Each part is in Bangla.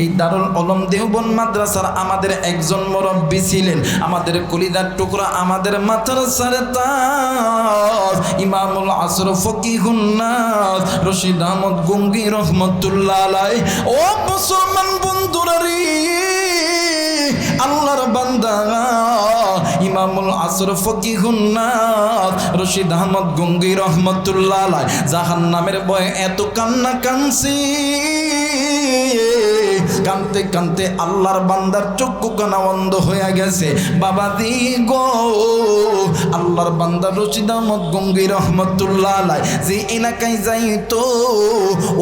এই দারুল অলম দেওবন মাদ্রাসার আমাদের একজন মুরব্বী ছিলেন। আমাদের কলিদার টুকরা আমাদের মাথার সারে তাজ। ইমামুল আসর ফকিহুন্নাস রশিদ আহমদ গঙ্গি রহমতুল্লাহ আলাই ও মুসলমান বন্ধুরা আল্লাহর বান্দা। ইমামুল আসর ফকিহুন্নাস রশিদ আহমদ গঙ্গি রহমতুল্লাহ জাহান নামের বয় এত কান্না কানছি কানতে কানতে আল্লাহর বান্দার চক্ষু কানা বন্ধ হয়ে গেছে। বাবা দি গো, আল্লাহর বান্দা রশিদ আহমদ গঙ্গি রহমতুল্লাহ আলাই, যে এলাকায় যাইতো,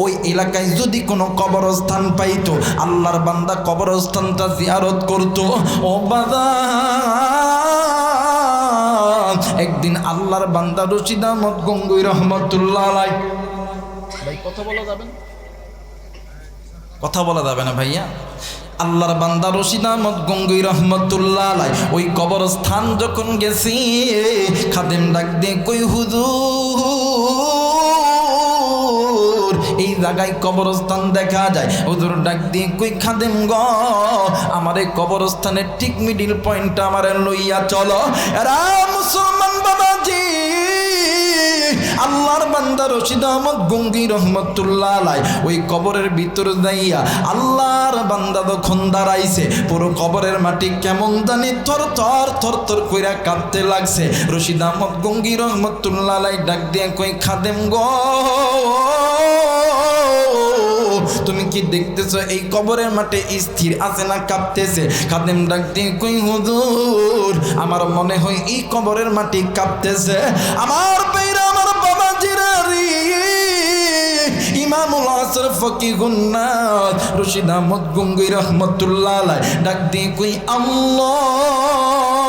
ওই এলাকায় যদি কোনো কবরস্থান পাইতো, আল্লাহর বান্দা কবরস্থানটা জিয়ারত করতো। ও বাদা একদিন আল্লাহর বান্দা রশিদ আহমদ গঙ্গুই রহমতুল্লাহ আলাই। ভাই, কথা বলা যাবে না? কথা বলা যাবে না ভাইয়া। আল্লাহর বান্দা রশিদ আহমদ গঙ্গুই রহমতুল্লাহ ওই কবরস্থান যখন গেছি, খাদেম ডাক দিয়ে কই হুজুর, এই জায়গায় কবরস্থান দেখা যায়। হুজুর ডাক দিয়ে কই খাদেম গ, আমার এই কবরস্থানের ঠিক মিডিল পয়েন্টটা আমার লইয়া চলো। এরা মুসলমান বাবাজি আল্লাহর বান্দা রশিদ আহমদ গঙ্গি রহমতুল্লাহ আলাই, ওই কবরের ভিতর যাইয়া আল্লাহর বান্দা যখন দাঁড়াইছে, পুরো কবরের মাটি কেমন জানি থর থর থর থর কইরা কাঁদতে লাগছে। রশিদ আহমদ গঙ্গি রহমতুল্লাহ আলাই ডাক দিয়ে কই খাদেম গো, তুমি কি দেখতেছো, এই কবরের মাঠে স্থির আছে না কাঁপতেছে? খাদেম ডাক দিয়ে কই হুজুর, আমার মনে হয় এই কবরের মাটি কাঁপতেছে। আমার ইমামুল আসর ফকিহুন্নাথ রশিদ আহমদ গঙ্গুই রহমতুল্লাহ ডাক দিয়ে কই আল্লাহ।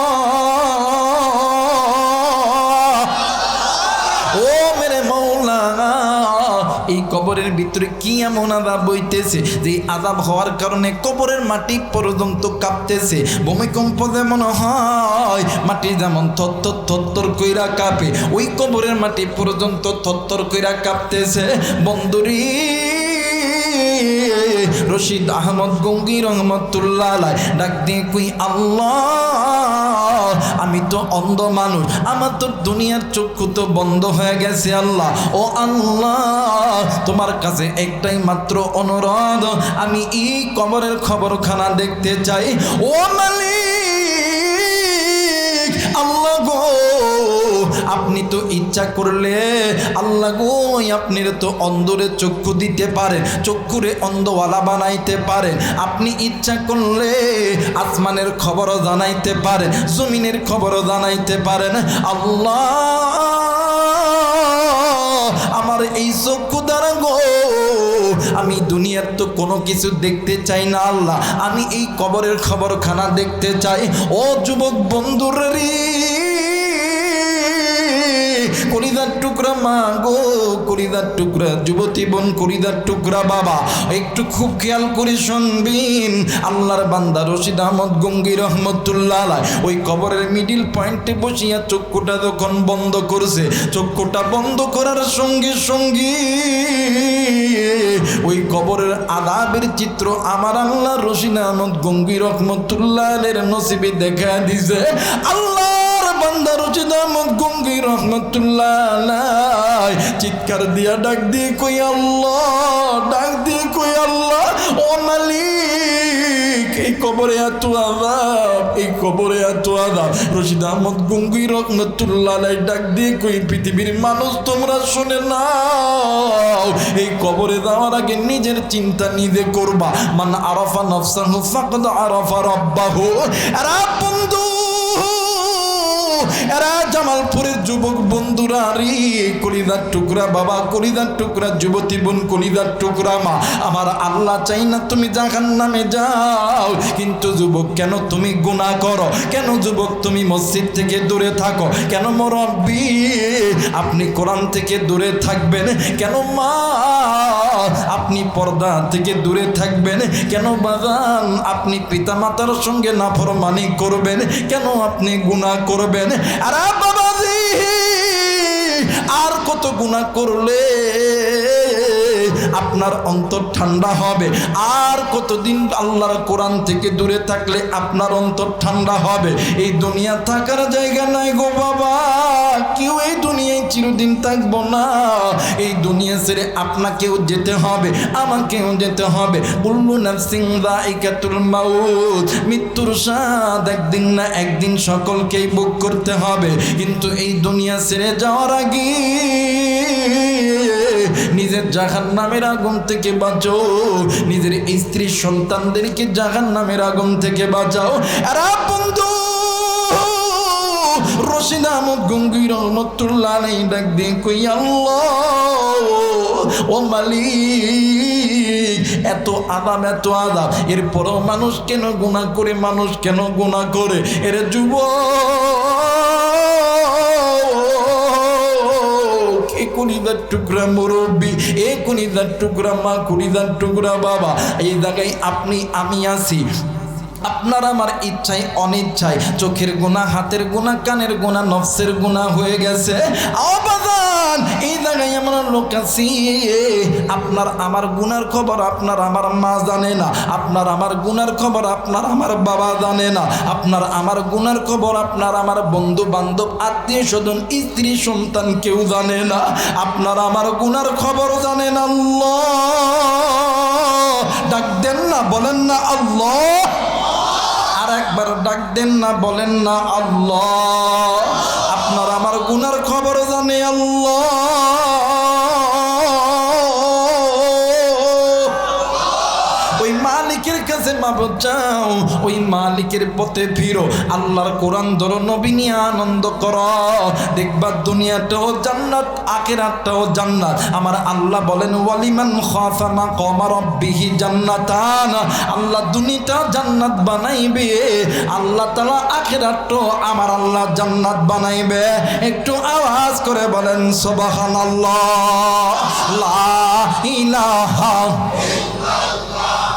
কবরের ভিতরে কি এমন আদাব বইতেছে যে আদাব হওয়ার কারণে কবরের মাটি পর্যন্ত কাঁপতেছে? ভূমিকম্প যেমন হয়, মাটি যেমন থত্তর থত্তর কইরা কাঁপে, ওই কবরের মাটি পর্যন্ত থত্তর কইরা কাঁপতেছে। বন্ধুরী রশিদ আহমদ গঙ্গি রহমতুল্লাহ ডাক দিয়ে কই, আল্লাহ, আমি তো অন্ধ মানুষ, আমার তো দুনিয়ার চক্ষু তো বন্ধ হয়ে গেছে আল্লাহ। ও আল্লাহ, তোমার কাছে একটাই মাত্র অনুরোধ, আমি এই কবরের খবরখানা দেখতে চাই। ও মালিক, আল্লাহ আপনি তো ইচ্ছা করলে আল্লাহ গো আপনি তো অন্ধরে চক্ষু দিতে পারেন চক্ষুরে অন্ধওয়ালা বানাইতে পারেন আপনি ইচ্ছা করলে আসমানের খবরও জানাইতে পারেন জমিনের খবরও জানাইতে পারেন আল্লাহ, আমার এই চক্ষু দ্বারা গো, আমি দুনিয়ার তো কোনো কিছু দেখতে চাই না আল্লাহ। আমি এই কবরের খবরখানা দেখতে চাই। ও যুবক বন্ধুরে কলিদার টুকরা মা গো কলিদার টুকরা যুবতী বোন কলিদার টুকরা বাবা, একটু খুব খেয়াল করে শুনবিন। আল্লাহর বান্দা রশিদ আহমদ গঙ্গি রহমতুল্লাহ ওই কবরের মিডিল পয়েন্টে বসিয়া চক্ষুটা যখন বন্ধ করছে, চক্ষুটা বন্ধ করার সঙ্গে সঙ্গে ওই কবরের আদাবের চিত্র আমার আল্লাহ রশিদ আহমদ গঙ্গি রহমতুল্লাহ আলের নসিবে দেখা দিছে। আল্লাহর বান্দা রশিদ আহমদ গঙ্গি রহমতুল্লাহ চিৎকার দিয়া ডাক দিয়ে কই আল্লাহ, ডাক দিয়ে কই আল্লাহ, ও মালিক, এই কবরে এত আদাব এই কবরে এত আদাব রশিদ আহমদ গঙ্গুই রহমতুল্লাহ ডাক দিয়ে কই, পৃথিবীর মানুষ তোমরা শুনে নাও। এই কবরে যাওয়ার আগে নিজের চিন্তা নিজে করবা। মান আরাফা নফসাহু ফাকদ আরাফা রাব্বাহু। এরা বন্ধু এরা জামালপুরের যুবক বন্ধুরা রে কলিদার টুকরা বাবা, কলিদার টুকরা যুবতী বোন, কলিদার টুকরা মা, আমার আল্লাহ চাই না তুমি জাহান নামে যাও। কিন্তু যুবক, কেন তুমি গুণা করো? কেন যুবক তুমি মসজিদ থেকে দূরে থাকো? কেন মরব্বি? আপনি কোরআন থেকে দূরে থাকবেন, কেন মা? আপনি পর্দা থেকে দূরে থাকবেন, কেন বাগান? আপনি পিতা মাতার সঙ্গে নাফরমানি করবেন, কেন আপনি গুণা করবেন? আর বাবাজি, আর কত গুণা করলে? আপনার অন্তর ঠান্ডা হবে। আর কতদিন আল্লাহর কোরআন থেকে দূরে থাকলে আপনার অন্তর ঠান্ডা হবে? এই দুনিয়া থাকার জায়গা নাই গো বাবা। কেউ এই দুনিয়ায় চিরদিন থাকব না। এই দুনিয়া ছেড়ে আপনাকেও যেতে হবে, আমাকেও যেতে হবে। বললু নার্সিং রাইকাতুল মাউত। মৃত্যুর স্বাদ একদিন না একদিন সকলকেই বুক করতে হবে। কিন্তু এই দুনিয়া ছেড়ে যাওয়ার আগে নিজের জাহান নামের আগুন থেকে বাঁচো। নিজের স্ত্রী সন্তানদেরকে জাহান নামের আগুন থেকে বাঁচাও। আর বন্ধু, রশিদ আহমদ দিয়ে কই, আল্লাহ, ও মালিক, এত আদাম এত আদাম এরপরও মানুষ কেন গুণা করে, মানুষ কেন গুণা করে? এর যুব এ কুড়িদার টুকরা মুরব্বী এ কুড়িদার টুকরা মা কুড়িদার টুকরা বাবা এই জায়গায় আপনি, আমি আছি। আপনার আমার ইচ্ছায় অনিচ্ছায় চোখের গুণা, হাতের গুণা, কানের গুণা, নফসের গুণা হয়ে গেছে। এই জায়গায় এমন লোক আছি। আপনার আমার গুনার খবর আপনার আমার মা জানে না। আপনার আমার গুনার খবর আপনার আমার বাবা জানে না। আপনার আমার গুনার খবর আপনার আমার বন্ধু বান্ধব আত্মীয় স্বজন, স্ত্রী, সন্তান কেউ জানে না। আপনার আমার গুনার খবর জানেন আল্লাহ। ডাক দেন না, বলেন না আল্লাহ। একবার ডাক দেন না বলেন না আল্লাহ। আপনার আমার গুনার খবর জানে আল্লাহ। মাবো চাও, ওই মালিকের পথে ফিরো। আল্লাহর কোরআন ধরো, নবী নিয়ে আনন্দ কর। দেখবা দুনিয়াটাও জান্নাত, আখেরাতটাও জান্নাত। আমার আল্লাহ বলেন, ওয়ালিমান খাফামা কমা রব্বিহি জান্নাতান। আল্লাহ দুনিয়াটা জান্নাত বানাইবে, আল্লাহ তাআলা আখেরাতটাও আমার আল্লাহ জান্নাত বানাইবে। একটু আওয়াজ করে বলেন, সুবহানাল্লাহ, লা ইলাহা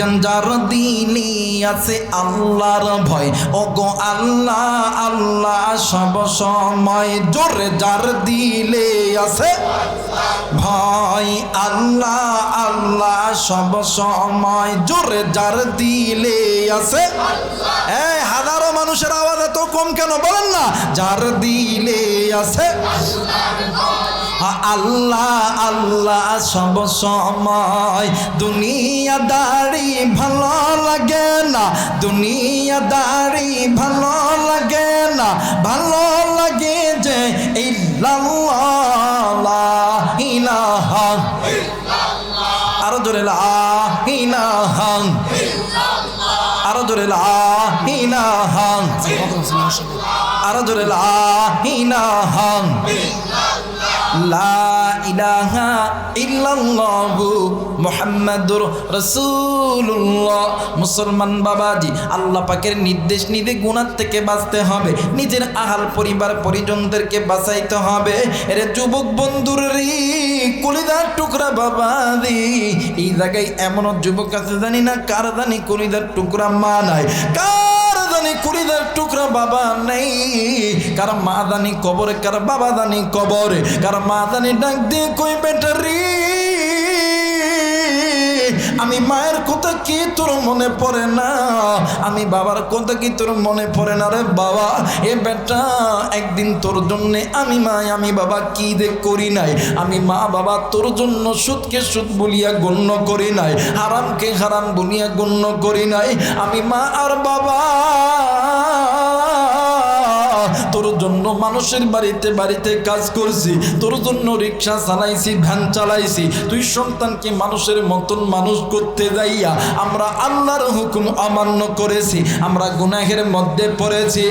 ভাইজান যার দিলি আছে আল্লাহর ভয়। ও গো আল্লাহ আল্লাহ সব সময় জোরে যার দিলে আছে ভয়। আল্লাহ আল্লাহ সব সময় জোরে যার দিলে আছে। এই হাজারো মানুষের আওয়াজ এত কম কেন? বলেন না, যার দিলে আছে। আল্লাহ আল্লাহ সব সময় দুনিয়াদারি ভালো লাগে না দুনিয়াদারি ভালো লাগে না, ভালো লাগে যে আরও জোরে লা ইলাহা। মুসলমান বাবাজি, আল্লাহ পাকের নির্দেশ নিদে গুনাহ থেকে বাঁচতে হবে। নিজের আহাল পরিবার পরিজনদেরকে বাঁচাইতে হবে? এর যুবক বন্ধুর রে কলিদার টুকরা বাবা রে এই জায়গায় এমন যুবক আছে জানি না কার জানি কলিদার টুকরা। মা নাই। কার জানি কুড়িদার টুকরা বাবা নেই। কার মা দানি কবরে, কার বাবা দানি কবরে। কার মা দানি ডাক দিয়ে কই বেটারি? আমি মায়ের কথা কি তোর মনে পড়ে না? আমি বাবার কথা কি তোর মনে পড়ে না রে বাবা? এ বেটা, একদিন তোর জন্য আমি মা আমি বাবা কি দে করি নাই? আমি মা বাবা তোর জন্য সুদকে সুদ বলিয়া গণ্য করি নাই, হারামকে হারাম বলিয়া গণ্য করি নাই। আমি মা আর বাবা তোর জন্য মানুষের বাড়িতে বাড়িতে কাজ করছি, তোর জন্য রিক্সা চালাইছি, ভ্যান চালাইছি, তুই সন্তানকে মানুষের মতন মানুষ করতে যাইয়া আমরা আল্লাহর হুকুম অমান্য করেছি, আমরা গুনাহের মধ্যে পড়েছি।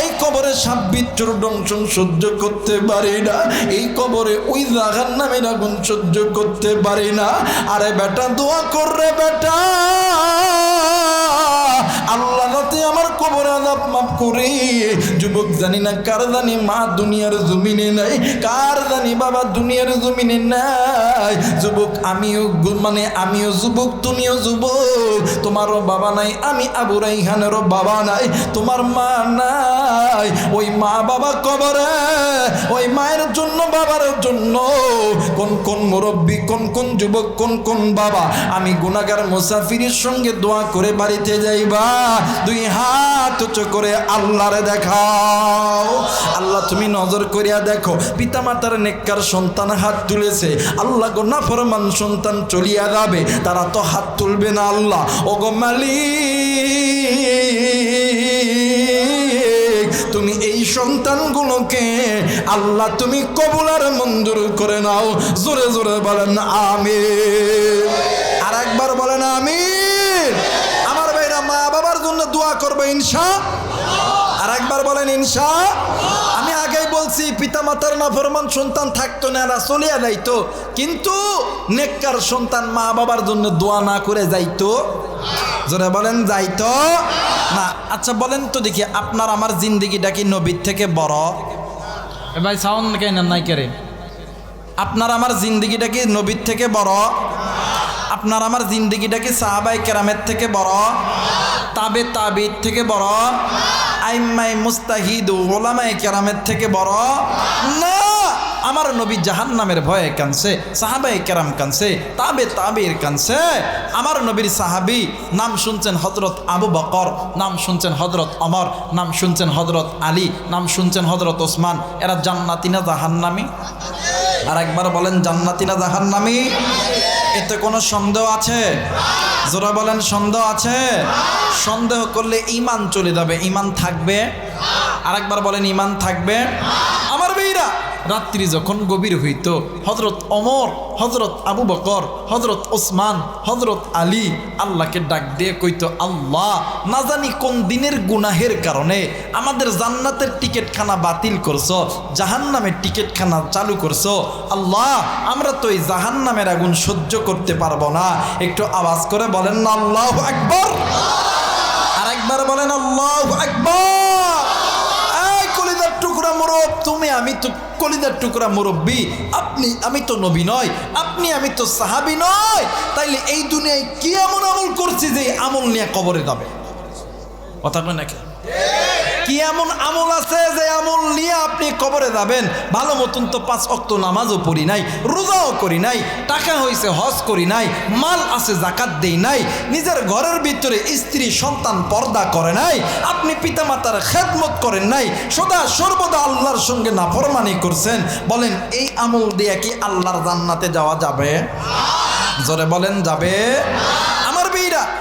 এই কবরে সাপ বিচ্ছুর দংশন সহ্য করতে পারি না, এই কবরে ওই জাগার নামের আগুন সহ্য করতে পারি না। আরে বেটা, দোয়া কররে বেটা, আল্লাহ আমার কবর আজাব মাফ করে। যুবক জানি না কার জানি, মা দুনিয়ার জমিনে নাই। কার জানি বাবা দুনিয়ার জমিনে নাই। যুবক, আমিও মানে আমিও যুবক, তুমিও যুবক। তোমারও বাবা নাই, আমি আবু রাইহানেরও বাবা নাই। তোমার মা নাই। ওই মা বাবা কবরে, ওই মায়ের জন্য, বাবার জন্য। কোন কোন মুরব্বী, কোন কোন যুবক, কোন কোন বাবা? আমি গুনাগার মুসাফিরের সঙ্গে দোয়া করে বাড়িতে যাইবা। দুই হাত উঁচু করে আল্লাহরে দেখাও। আল্লাহ, তুমি নজর করিয়া দেখো, পিতামাতার নেককার সন্তান হাত তুলেছে। আল্লাহ গো নাফরমান সন্তান চলিয়া যাবে, তারা তো হাত তুলবে না আল্লাহ। ও গো তুমি এই সন্তানগুলোকে আল্লাহ তুমি কবুলার মঞ্জুর করে নাও। জোরে জোরে বলেন আমি আর একবার বলেন আমি আমার ভাইরা মা বাবার জন্য দোয়া করবে ইনশা। আর একবার বলেন ইনশা। আমি আগেই বলছি পিতা মাতার নাফরমান সন্তান থাকতো না এরা চলিয়া যাইতো। কিন্তু নেককার সন্তান মা বাবার জন্য দোয়া না করে যাইতো। জোরে বলেন যাইতো না। আচ্ছা বলেন তো দেখি আপনার আমার জিন্দিগিটা কি নবীর থেকে বড়? এ ভাই সাউন্ড কেন নাই কেরে আপনার আমার জিন্দিগিটা কি নবীর থেকে বড়? আপনার আমার জিন্দিগিটা কি সাহাবাই কেরামের থেকে বড়? তাবে তাবির থেকে বড় আইম্মাই মুস্তাহিদ ওলামাই কেরামের থেকে বড় না। আমার নবী জাহান নামের ভয়ে কানছে সাহাবাই কেরাম কানছে তাবে তাবির কানছে আমার নবীর সাহাবি নাম শুনছেন হজরত আবু বকর, নাম শুনছেন হজরত অমর নাম শুনছেন হজরত আলী, নাম শুনছেন হজরত ওসমান। এরা জান্নাতি না জাহান্নামি? আর একবার বলেন, জান্নাতি না জাহান্নামি? এতে কোনো সন্দেহ আছে? জোরা বলেন, সন্দেহ আছে? সন্দেহ করলে ইমান চলে যাবে ইমান থাকবে। আর একবার বলেন ইমান থাকবে? রাত্রি যখন গভীর হইত হজরত অমর হজরত আবু বকর হজরত ওসমান হজরত আলী আল্লাহকে ডাক দিয়ে কইতো, আল্লাহ, না জানি কোন দিনের গুনাহের কারণে আমাদের জান্নাতের টিকিটখানা বাতিল করছ জাহান জাহান্নামের টিকিটখানা চালু করছ। আল্লাহ, আমরা তো এই জাহান্নামের আগুন সহ্য করতে পারব না। একটু আওয়াজ করে বলেন না আল্লাহ আকবর। আর একবার বলেন, আল্লাহ কলিদার টুকরা মুরব তুমি আমি তো কলিদার টুকরা মুরব্বী, আপনি, আমি তো নবী নয়, আপনি, আমি তো সাহাবি নয়। তাইলে এই দুনিয়ায় কি এমন আমল করছি যে আমল নিয়ে কবরে যাবে? কথা নাকি কি এমন আমল আছে যে আমল নিয়ে আপনি কবরে যাবেন? ভালো মতন তো পাঁচ অক্ত নামাজও পড়ি নাই, রোজাও করি নাই, টাকা হয়েছে হজ করি নাই, মাল আছে জাকাত দেই নাই, নিজের ঘরের ভিতরে স্ত্রী, সন্তান পর্দা করে নাই, আপনি পিতামাতার খেদমত করেন নাই, সদা সর্বদা আল্লাহর সঙ্গে নাফরমানি করছেন, বলেন, এই আমল দিয়ে কি আল্লাহর জান্নাতে যাওয়া যাবে? জোরে বলেন, যাবে? বেইরা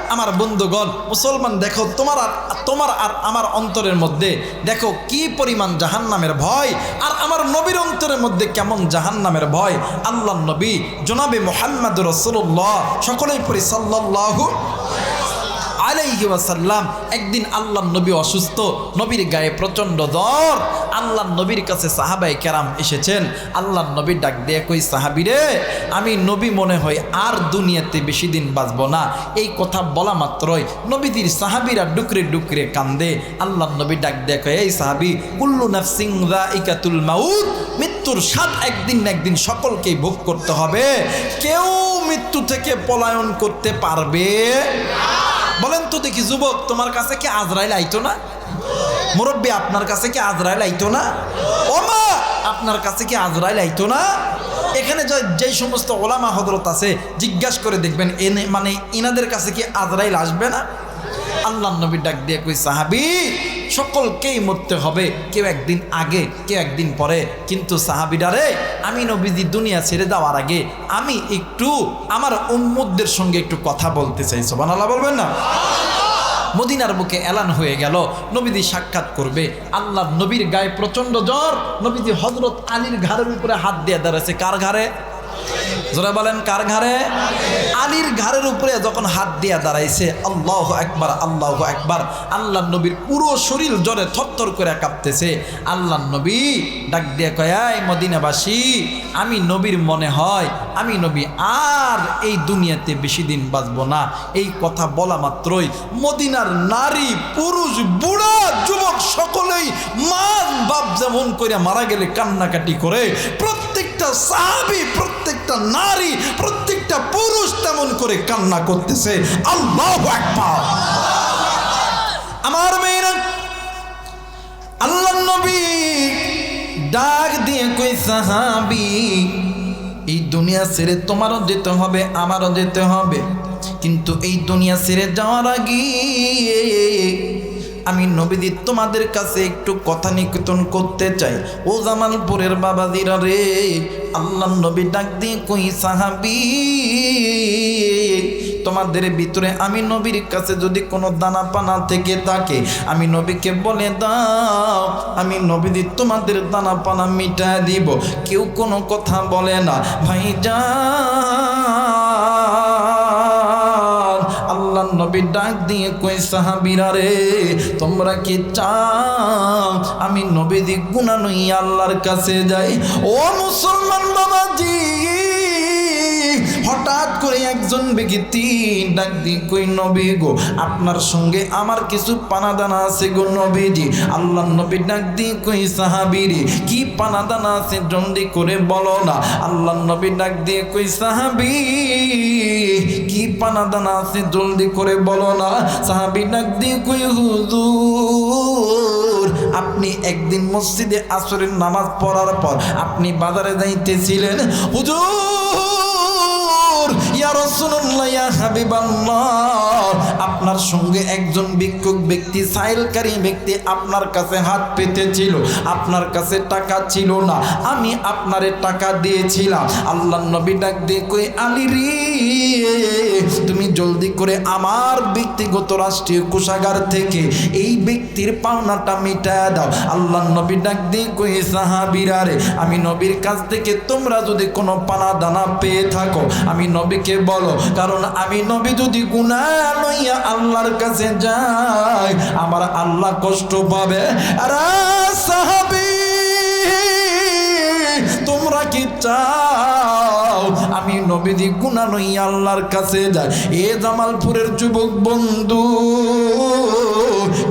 আমার বন্ধুগণ, মুসলমান দেখো, তোমার আর তোমার আর আমার অন্তরের মধ্যে, দেখো কি পরিমাণ জাহান্নামের ভয়, আর আমার নবীর অন্তরের মধ্যে কেমন জাহান্নামের ভয়। আল্লাহ নবী, জনাবে মোহাম্মদ রসুল্লাহ সকলেই পরি সাল্লাল্লাহু আলাইহি ওয়াসাল্লাম, একদিন আল্লাহ নবী অসুস্থ, নবীর গায়ে প্রচণ্ড জ্বর আল্লাহ নবীর কাছে সাহাবাই কেরাম এসেছেন। আল্লাহ নবী ডাক দিয়ে কই সাহাবিরে আমি নবী মনে হয় আর দুনিয়াতে বেশি দিন বাঁচব না। এই কথা বলা মাত্রই নবীদের সাহাবিরা ডুকরে ডুকরে কান্দে। আল্লাহ নবী ডাক দিয়ে কয়, এই সাহাবি, কুল্লু নাফসিং ইকাতুল মাউত, মৃত্যুর স্বাদ একদিন না একদিন সকলকেই ভোগ করতে হবে। কেউ মৃত্যু থেকে পলায়ন করতে পারবে? বলেন তো দেখি, যুবক, তোমার কাছে কি আজরাইল আইতো না? মুরব্বী, আপনার কাছে কি আজরাইল আইতো না? ও মা, আপনার কাছে কি আজরাইল আইতো না? এখানে যে যেই সমস্ত ওলামা হজরত আছে, জিজ্ঞাসা করে দেখবেন, এনে মানে ইনাদের কাছে কি আজরাইল আসবে না? আল্লাহ নবী ডাক দিয়ে কই, সাহাবি সকলকেই মরতে হবে। কেউ একদিন আগে কেউ একদিন পরে। কিন্তু সাহাবিডারে আমি নবীজি দুনিয়া ছেড়ে দেওয়ার আগে আমি একটু আমার উম্মুদদের সঙ্গে একটু কথা বলতে চাই। সোবান আল্লাহ বলবেন না? মদিনার বুকে এলান হয়ে গেল। নবীজি সাক্ষাৎ করবে। আল্লাহ নবীর গায়ে প্রচণ্ড জ্বর। নবীজি হজরত আলীর ঘাড়ের উপরে হাত দিয়ে দাঁড়াচ্ছে কার ঘাড়ে? যারা বলেন, কার ঘাড়ে? আলীর ঘাড়ের উপরে যখন হাত দিয়া দাঁড়াইছে, আল্লাহ একবার আল্লাহ একবার আল্লাহ নবীর পুরো শরীর জ্বরে থরথর করে কাঁপতেছে। আল্লাহ নবী ডাক দিয়ে কয়াই মদিনাবাসী, আমি নবীর মনে হয়, আমি নবী, আর এই দুনিয়াতে বেশি দিন বাঁচব না। এই কথা বলা মাত্রই মদিনার নারী, পুরুষ, বুড়া, যুবক সকলেই মান, বাপ যেমন করে মারা গেলে কান্নাকাটি করে প্রত্যেকটা সাহাবি, প্রত্যেকটা নারী, প্রত্যেকটা পুরুষ তেমন করে কান্না করতেছে। আল্লাহ একবার আমার মেয়েরা আল্লাহ নবী ডাক দিয়ে কই, সাহাবি, এই দুনিয়া ছেড়ে তোমারও যেতে হবে, আমারও যেতে হবে। কিন্তু এই দুনিয়া ছেড়ে যাওয়ার আগে আমি নবীদি তোমাদের কাছে একটু কথা নিকেতন করতে চাই। ও জামালপুরের বাবাদিরা রে, আল্লাহ নবী ডাক দিয়ে কই, সাহাবি, তোমাদের ভিতরে আমি নবীর কাছে যদি কোনো দানা পানা থেকে থাকে, আমি নবীকে বলে দাও, আমি নবীদি তোমাদের দানা পানা মিটা দিব। কেউ কোনো কথা বলে না। ভাই যা নবী ডাক দিয়ে কই সাহাবিরা রে, তোমরা কি চা আমি নবীদি গুণা নই আল্লাহর কাছে যাই? ও মুসলমান করে একজন ব্যক্তি ডাক দি কই, নবী গো, আপনার সঙ্গে আমার কিছু পানা দানা আছে গো নবীজি। আল্লাহ নবী ডাক দি কই সাহাবিরি কি পানা দানা আছে জলদি করে বলো না। আল্লাহ নবী ডাক দিয়ে কই, সাহাবি, কি পানা দানা আছে জলদি করে বলো না। সাহাবি ডাক দিয়ে কই, হুজুর, আপনি একদিন মসজিদে আসরের নামাজ পড়ার পর আপনি বাজারে যাইতেছিলেন? হুজুর আপনার সঙ্গে একজন ভিক্ষুক ব্যক্তি, সাইলকারী ব্যক্তি আপনার কাছে হাত পেতেছিল, আপনার কাছে টাকা ছিল না। আমি আপনারে টাকা দিয়েছিলাম। আল্লাহ নবী ডাক দিয়ে কই আলী রে, তুমি জলদি করে আমার ব্যক্তিগত রাষ্ট্রীয় কোষাগার থেকে এই ব্যক্তির পাওনাটা মিটায় দাও। আল্লাহ নবী ডাক দিয়ে কই সাহাবিরা রে, আমি নবীর কাছ থেকে তোমরা যদি কোনো পানা দানা পেয়ে থাকো, আমি নবীকে বলো, কারণ আমি নবী যদি গুণা লইয়া আল্লাহর কাছে যাই, আমার আল্লাহ কষ্ট পাবে। আরে সাহাবি, তোমরা কি চাও আমি নবীদি গুণা নই আল্লাহর কাছে যাই? এ জামালপুরের যুবক বন্ধু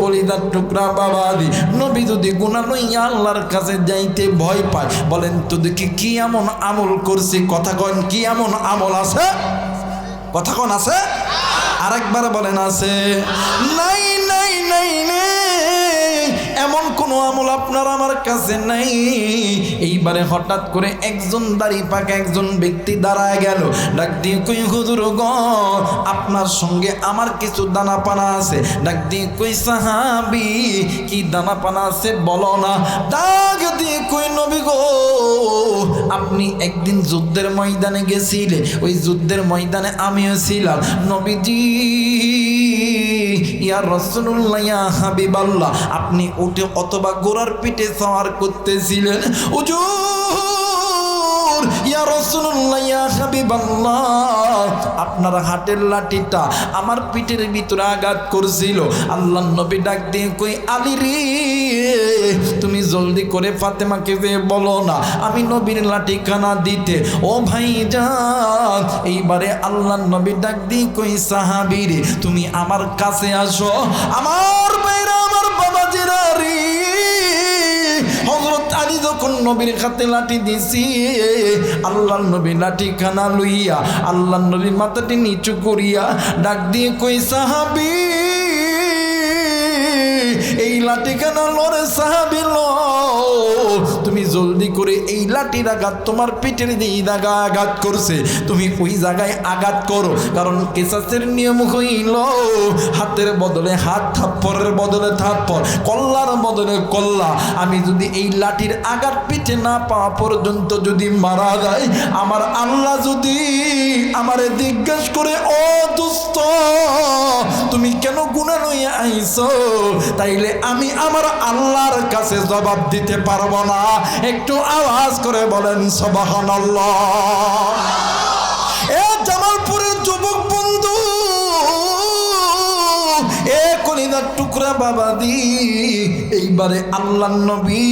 কলিদার টুকরা বাবাদি, নবী যদি গুণা নই আল্লাহর কাছে যাইতে ভয় পায়, বলেন তো দেখি কি এমন আমল করছি? কথা কন কি এমন আমল আছে? কথা কন আছে? আরেকবার বলেন আছে। নাই নাই নাই নেই। এমন কোনো আমল আপনার আমার কাছে নাই। এইবারে হঠাৎ করে একজন দাড়ি পাকা একজন ব্যক্তি দাঁড়ায় গেল। ডাক দিয়ে কই, হুজুর গ, আপনার সঙ্গে আমার কিছু দানা পানা আছে। ডাক দিয়ে কই, সাহাবি, কি দানা পানা আছে বলো না। ডাক দিয়ে কই, নবী গো, আপনি একদিন যুদ্ধের ময়দানে গেছিলে। ওই যুদ্ধের ময়দানে আমিও ছিলাম। নবীজি ইয়া রসুল্লাহ ইয়া হাবিবাল্লাহ আপনি উঠে অথবা গোড়ার পিঠে সওয়ার করতেছিলেন। উজুর আপনার হাটের লাঠিটা আমার পিঠের ভিতরে আঘাত করছিল। আল্লাহ নবী ডাক দিয়ে কই রে, তুমি জলদি করে ফাতেমাকে বলো না, আমি নবীর লাঠি খানা দিতে। ও ভাই যান এইবারে আল্লাহ নবী ডাক দিয়ে কই সাহাবিরে তুমি আমার কাছে আসো। আমার বাইরা আলী যখন নবীর হাতে লাঠি দিছি আল্লাহ নবী লাঠি খানা লইয়া আল্লাহ নবী মাথাটি নিচু করিয়া ডাক দিয়ে কই, সাহাবি, এই লাঠিখানা লড়ে সাহাবি ল। তুমি জলদি করে এই লাঠির আঘাত তোমার পিঠের দিয়ে দাগা আঘাত করছে। তুমি ওই জায়গায় আঘাত করো, কারণ কেসাসের নিয়ম হইল হাতের বদলে হাত থাপ্পরের বদলে থাপ্পর, কল্লার বদলে কল্লা। আমি যদি এই লাঠির আঘাত পিঠে না পাওয়া পর্যন্ত যদি মারা যায় আমার আল্লাহ যদি আমারে জিজ্ঞেস করে, ও দুস্থ তুমি কেন গুণা লইয়া আইছো? তাইলে আমি আমার আল্লাহর কাছে জবাব দিতে পারব না। একটু আওয়াজ করে বলেন সবাহান জামালপুরের যুবক বন্ধু, এ কলিদার টুকরা বাবা দি এইবারে আল্লাহ নবী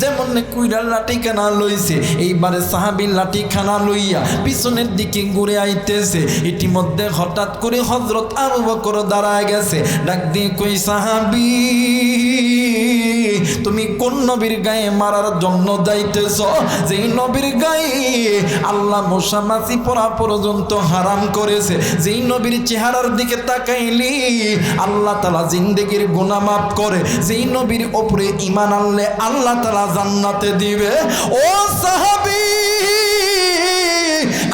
যেমন কুইরার লাঠি খানা লইছে, এইবারে সাহাবির লাঠি খানা লইয়া পিছনের দিকে ঘুরে আইতেছে। ইতিমধ্যে হঠাৎ করে হজরত আবু বকর দাঁড়ায় গেছে, ডাক দিয়ে কই সাহাবি? তুমি কোন নবীর গায়ে মারার জন্য যাইতেছ? যেই নবীর গায়ে আল্লাহ মশা মাছি পড়া পর্যন্ত হারাম করেছে। যেই নবীর চেহারার দিকে তাকাইলি, আল্লাহ তালা জিন্দেগির গুণা মাফ করে। যেই নবীর ওপরে ইমান আনলে আল্লাহ তালা জান্নাতে দিবে। ও সাহাবি!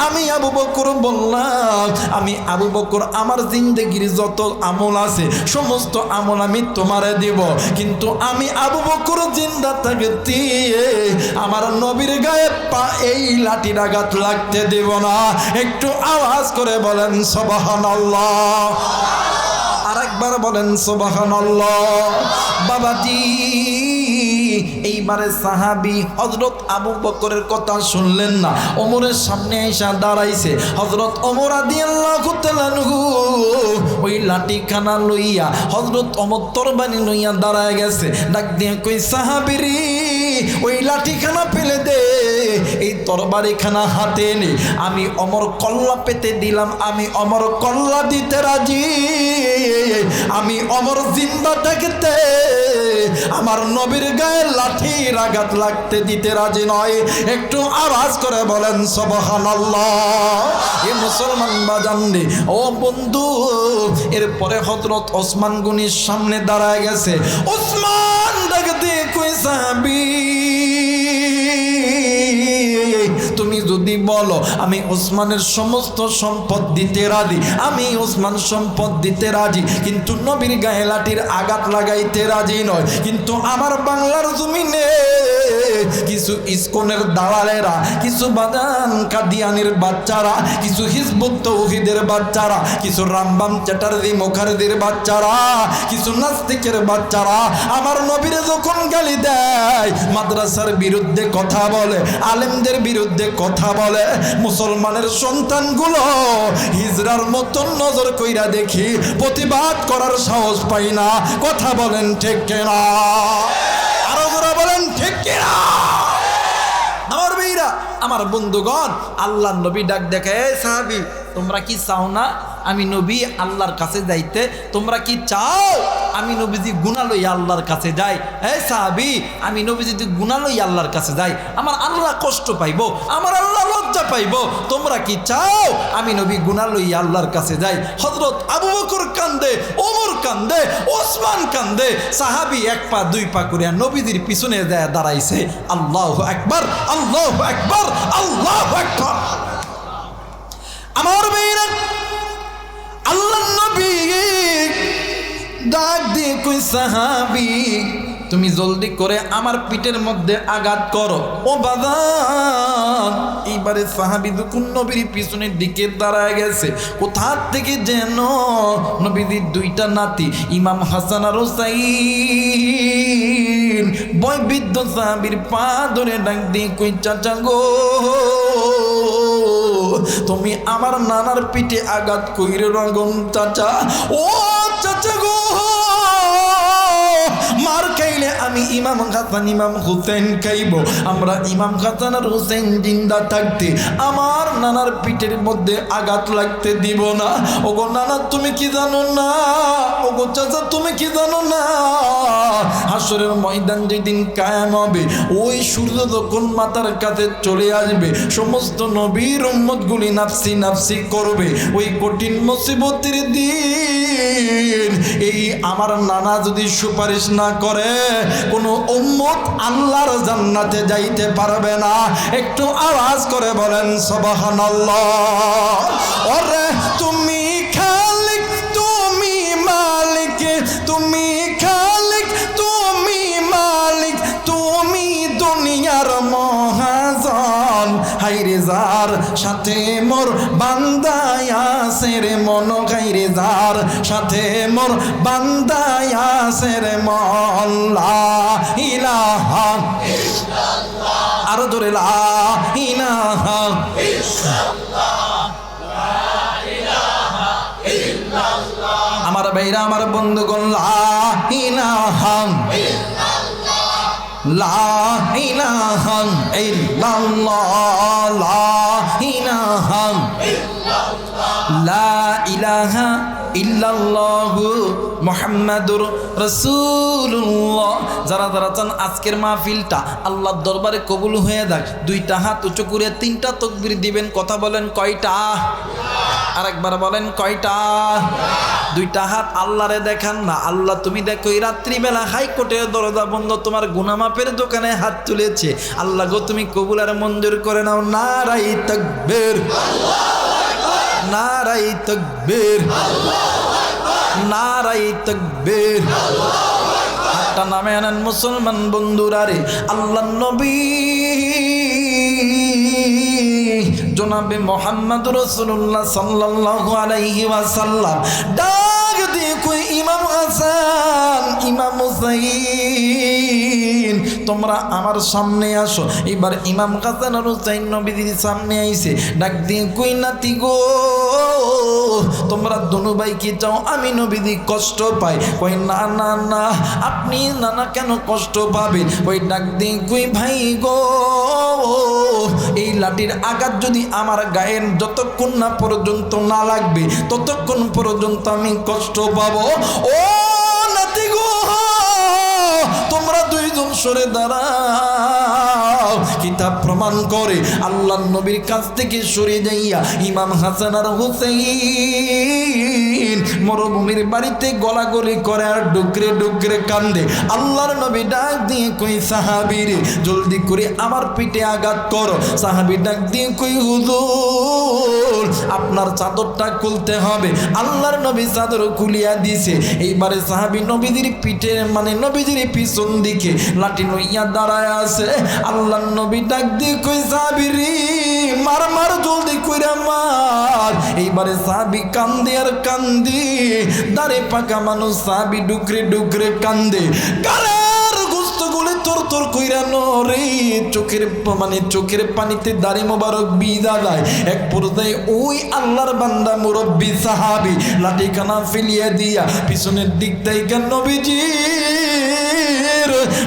আমি আবু বকর বললাম, আমি আবু বকর, আমার জিন্দগির যত আমল আছে, সমস্ত আমল আমি তোমারে দিব। কিন্তু আমি আবু বকর জিন্দা থাকতে আমার নবীর গায়ে পা এই লাঠির আঘাত লাগতে দেব না। একটু আওয়াজ করে বলেন সবাহান আর একবার বলেন সোবাহান বাবাজি এইবারে সাহাবি হজরত আবু বকরের কথা শুনলেন না। ওমরের সামনে এসে দাঁড়াইছে। হজরত আদি আল্লাহ ওই লাঠিখানা লইয়া হজরত অমর তরবানি লইয়া দাঁড়ায় গেছে। ডাক দিয়ে কই সাহাবিরি ওই লাঠিখানা ফেলে দে। এই তরবারিখানা হাতে নে। আমি অমর কল্লা পেতে দিলাম, আমি অমর কল্লা দিতে রাজি। আমি অমর জিন্দা থাকতে আমার নবীর গায়ে লাঠির আঘাত লাগতে দিতে রাজি নয়। একটু আওয়াজ করে বলেন সবহান এ মুসলমান বাজাননি ও বন্ধু, এরপরে হজরত ওসমান গুনির সামনে দাঁড়ায় গেছে। ওসমান ডাকতে কই সাহাবি যদি বলো, আমি ওসমানের সমস্ত সম্পদ দিতে রাজি, আমি ওসমান সম্পদ দিতে রাজি, কিন্তু নবীর গায়ে লাঠির আঘাত লাগাইতে রাজি নয়, কিন্তু আমার বাংলার জমিনে কিছু ইস্কনের দালালেরা, কিছু বাদান কাদিয়ানির বাচ্চারা, কিছু হিজবুত তৌহিদের বাচ্চারা, কিছু রামবাম চ্যাটার্জি মুখার্জির বাচ্চারা, কিছু নাস্তিকের বাচ্চারা, আমার নবীরে যখন গালি দেয়, মাদ্রাসার বিরুদ্ধে কথা বলে, আলেমদের বিরুদ্ধে কথা বলে, মুসলমানের সন্তানগুলো হিজরার মতন নজর কইরা দেখি, প্রতিবাদ করার সাহস পাই না, কথা বলেন ঠিক কেনা? বলেন ঠিক আমার আমার বন্ধুগণ আল্লাহ নবী ডাক দেখে "এ সাহাবি তোমরা কি চাও না আমি নবী আল্লাহর কাছে যাইতে? তোমরা কি চাও আমি নবীজি গুণা লই আল্লাহর কাছে যাই? হে সাহাবি, আমি নবী যদি গুণা লই আল্লাহর কাছে যাই, আমার আল্লাহ কষ্ট পাইব, আমার আল্লাহ লজ্জা পাইব। তোমরা কি চাও আমি নবী গুণা লই আল্লাহর কাছে যাই? হজরত আবু বকর কান্দে, ওমর কান্দে, ওসমান কান্দে, সাহাবি এক পা, দুই পা করিয়া নবীদের পিছনে দাঁড়াইছে। আল্লাহ একবার আল্লাহ একবার আল্লাহ একবার আমার মেয়েরা, আল্লাহ নবী ডাক দিয়ে কই, সাহাবি, তুমি জলদি করে আমার পিঠের মধ্যে আঘাত করো। ও বাদান এইবারে সাহাবি যখন নবীর পিছনের দিকে দাঁড়ায় গেছে। কোথা থেকে যেন নবীদের দুইটা নাতি, ইমাম হাসান আর হোসাইন, বয়বৃদ্ধ সাহাবির পা ধরে ডাক দিয়ে কই, চাচা গো। তুমি আমার নানার পিঠে আঘাত কইরে রঙম চাচা। ও আমি ইমাম হাসান ইমাম হুসেন খাইব। আমরা ইমাম হাসান আর হুসেন জিন্দা থাকতে আমার নানার পিঠের মধ্যে আঘাত লাগতে দিব না। ওগো নানা, তুমি কি জানো না? ওগো চাচা, তুমি কি জানো না? হাসরের ময়দান যেদিন কায়াম হবে, ওই সূর্য যখন মাথার কাছে চলে আসবে, সমস্ত নবীর উম্মতগুলি নাফসি নাফসি করবে। ওই কঠিন মুসিবতের দিন, এই আমার নানা যদি সুপারিশ না করে কোনো উম্মত আল্লাহর জান্নাতে যাইতে পারবে না। একটু আওয়াজ করে বলেন, সবাহানাল্লাহ। ওরে, তুমি খালিক, তুমি মালিক, তুমি খালিক, তুমি মালিক, তুমি দুনিয়ার মহাজন। হাইরে যার সাথে মোর বান্দায় আছে রে মন খাইরে যার সাথে মোর বান্দায় আছে রে মন লা ইলাহা আরও জোরে লা আমার ভাইরা, আমার বন্ধুগণ, লা ইলাহা লা ইলাহা ইল্লাল্লাহ। লা ইলাহা লা ইলাহা ইল্লাল্লাহু মুহাম্মাদুর রাসূলুল্লাহ। যারা যারা চান আজকের মাহফিলটা, আল্লাহর দরবারে কবুল হয়ে যাক। দুইটা হাত উঁচু করে তিনটা তকবির দিবেন, কথা বলেন কয়টা? আরেকবার বলেন কয়টা? দুইটা হাত আল্লাহরে দেখান না, আল্লাহ তুমি দেখো, এই রাত্রিবেলা হাইকোর্টের দরজা বন্ধ, তোমার গুনামাপের দোকানে হাত তুলেছে। আল্লাহ গো, তুমি কবুল আর মঞ্জুর করে নাও, নারাই তকবীর। নারাই তকবীর। নারাই তকবীর। হাতটা নামে আনেন মুসলমান বন্ধুরা রে আল্লাহ নবী। জনাবে মোহাম্মদ রসুল্লাহ সাল্লাহ আলাইহি ওয়াসাল্লাম। ডাক দিয়ে ইমাম হাসান, ইমাম হুসাইন, তোমরা আমার সামনে আসো। এবার ইমাম হাসান আর হুসাইন নবীদের সামনে আইছে। ডাক দিয়ে কই নাতি গো? তোমরা দনু ভাই কি চাও, আমি নবীদি কষ্ট পাই। কই, না না না, আপনি না না কেন কষ্ট পাবেন? ওই ডাক দিয়ে কই, ভাই গো, এই লাঠির আঘাত যদি আমার গায়ের যতক্ষণ না পর্যন্ত না লাগবে, ততক্ষণ পর্যন্ত আমি কষ্ট পাবো। ও নাতি গো তোমরা দুইজন সরে দাঁড়াও। কিতাব প্রমাণ করে আল্লাহ নবীর কাছ থেকে সরে যাইয়া ইমাম হাসান আর হুসেইন মরুভূমির বাড়িতে গলাগলি করে আর ডুকরে ডুকরে কান্দে। আল্লাহর নবী ডাক দিয়ে কই সাহাবিরে জলদি করে আমার পিঠে আঘাত করো। সাহাবি ডাক দিয়ে কই, হুজুর, আপনার চাদরটা খুলতে হবে। আল্লাহর নবী চাদর খুলিয়া দিছে। এইবারে সাহাবি নবীদের পিঠে মানে নবীদের পিছন দিকে লাঠি নইয়া দাঁড়ায় আছে। আল্লাহ নবী ডাক দিয়ে কই সাহাবিরি মার মার, জলদি কইরা মার। এইবারে সাহাবি কান্দে আর কান্দি। দাঁড়ে পাকা মানুষ সাহাবি ডুকরে ডুকরে কান্দে। গোস্তগুলি তোর তোর কইরা নরে চোখের মানে চোখের পানিতে দাড়ি মোবারক বিদা দেয় এক পর্যায়ে ওই আল্লাহর বান্দা মুরব্বী সাহাবি লাঠি কানা ফেলিয়া দিয়া পিছনের দিক থেকে নবীজি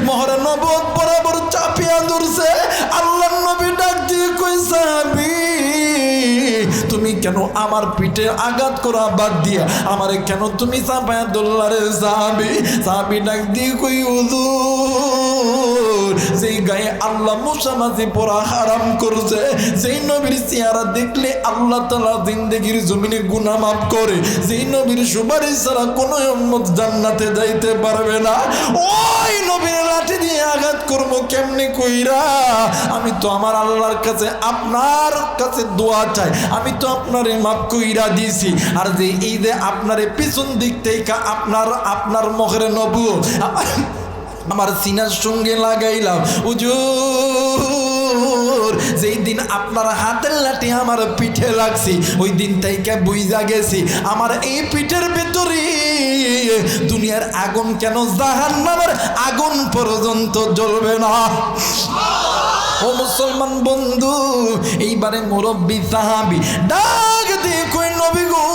মহর নবদ বরাবর চাপিয়া দূরছে আল্লাহ নবী ডাক দিয়ে কই সাহাবি তুমি কেন আমার পিঠে আঘাত করা বাদ দিয়া? আমারে কেন তুমি ডাক দিয়ে কই গায়ে আল্লাহ মুসামাজি পড়া হারাম করছে নবীর দেখলে আল্লাহ তালা জিন্দগির জমিনে মাফ করে নবীর সুপারিশ ছাড়া কোনো জান্নাতে যাইতে পারবে না, ওই নবীর লাঠি দিয়ে আঘাত করব কেমনে কইরা? আমি তো আমার আল্লাহর কাছে, আপনার কাছে দোয়া চাই, আমি তো আপনারে মাফ কইরা দিছি। আর যে এই যে আপনারে পিছন দিক থেকে আপনার আপনার মুখের নবু আমার সিনার সঙ্গে লাগাইলাম। উজুর যেই দিন আপনার হাতের লাঠি আমার পিঠে লাগছি, ওই দিন থেকে বুঝা গেছি, আমার এই পিঠের ভেতরে দুনিয়ার আগুন কেন জাহান নামের আগুন পর্যন্ত জ্বলবে না? ও মুসলমান বন্ধু, এইবারে মুরব্বী সাহাবি, ডাক দিয়ে কই নবী গো।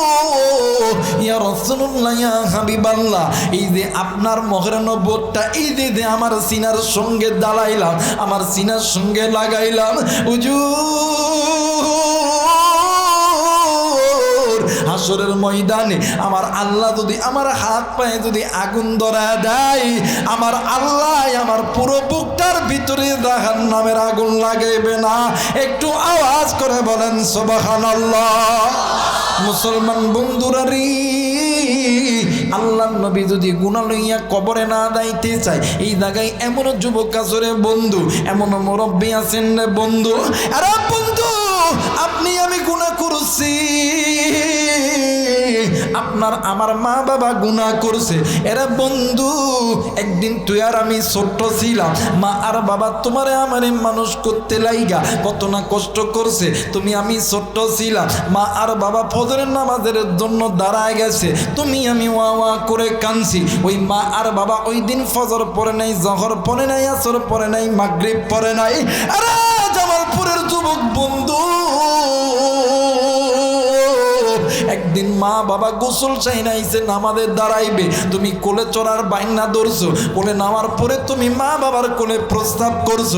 ইয়া রাসূলুল্লাহ, ইয়া হাবিবাল্লাহ, এই যে আপনার মহের নবতটা এই যে যে আমার সিনার সঙ্গে দালাইলাম আমার সিনার সঙ্গে লাগাইলাম। উজুর হাসরের ময়দানে আমার আল্লাহ যদি আমার হাত পায়ে যদি আগুন ধরা দেয়, আমার আল্লাহ আমার পুরো বুকটার ভিতরে দেখার নামের আগুন লাগাইবে না। একটু আওয়াজ করে বলেন সবাহান মুসলমান বন্ধুরা রে আল্লাহ নবী যদি গুণা লইয়া কবরে না দাইতে চায়, এই জায়গায় এমন যুবক কাজরে বন্ধু, এমন মুরব্বী আছেন বন্ধু। আরে বন্ধু, আপনি আমি গুণা করছি। আপনার আমার মা বাবা গুনাহ করছে। এরা বন্ধু, একদিন তুই আর আমি ছোট্ট ছিলাম। মা আর বাবা তোমারে আমারে মানুষ করতে লাইগা, কত না কষ্ট করছে, তুমি আমি ছোট্ট ছিলাম। মা আর বাবা ফজরের নামাজের জন্য দাঁড়ায় গেছে, তুমি আমি ওয়া ওয়া করে কানছি ওই মা আর বাবা ওই দিন ফজর পরে নাই, জহর পরে নাই, আসর পরে নাই, মাগরিব পরে নাই। আরে জামালপুরের যুবক বন্ধু একদিন মা বাবা গোসল চাই নামাদের দাঁড়াইবে। তুমি কোলে চড়ার বাইনা ধরছো, কোলে নামার পরে তুমি মা বাবার কোলে প্রস্তাব করছ।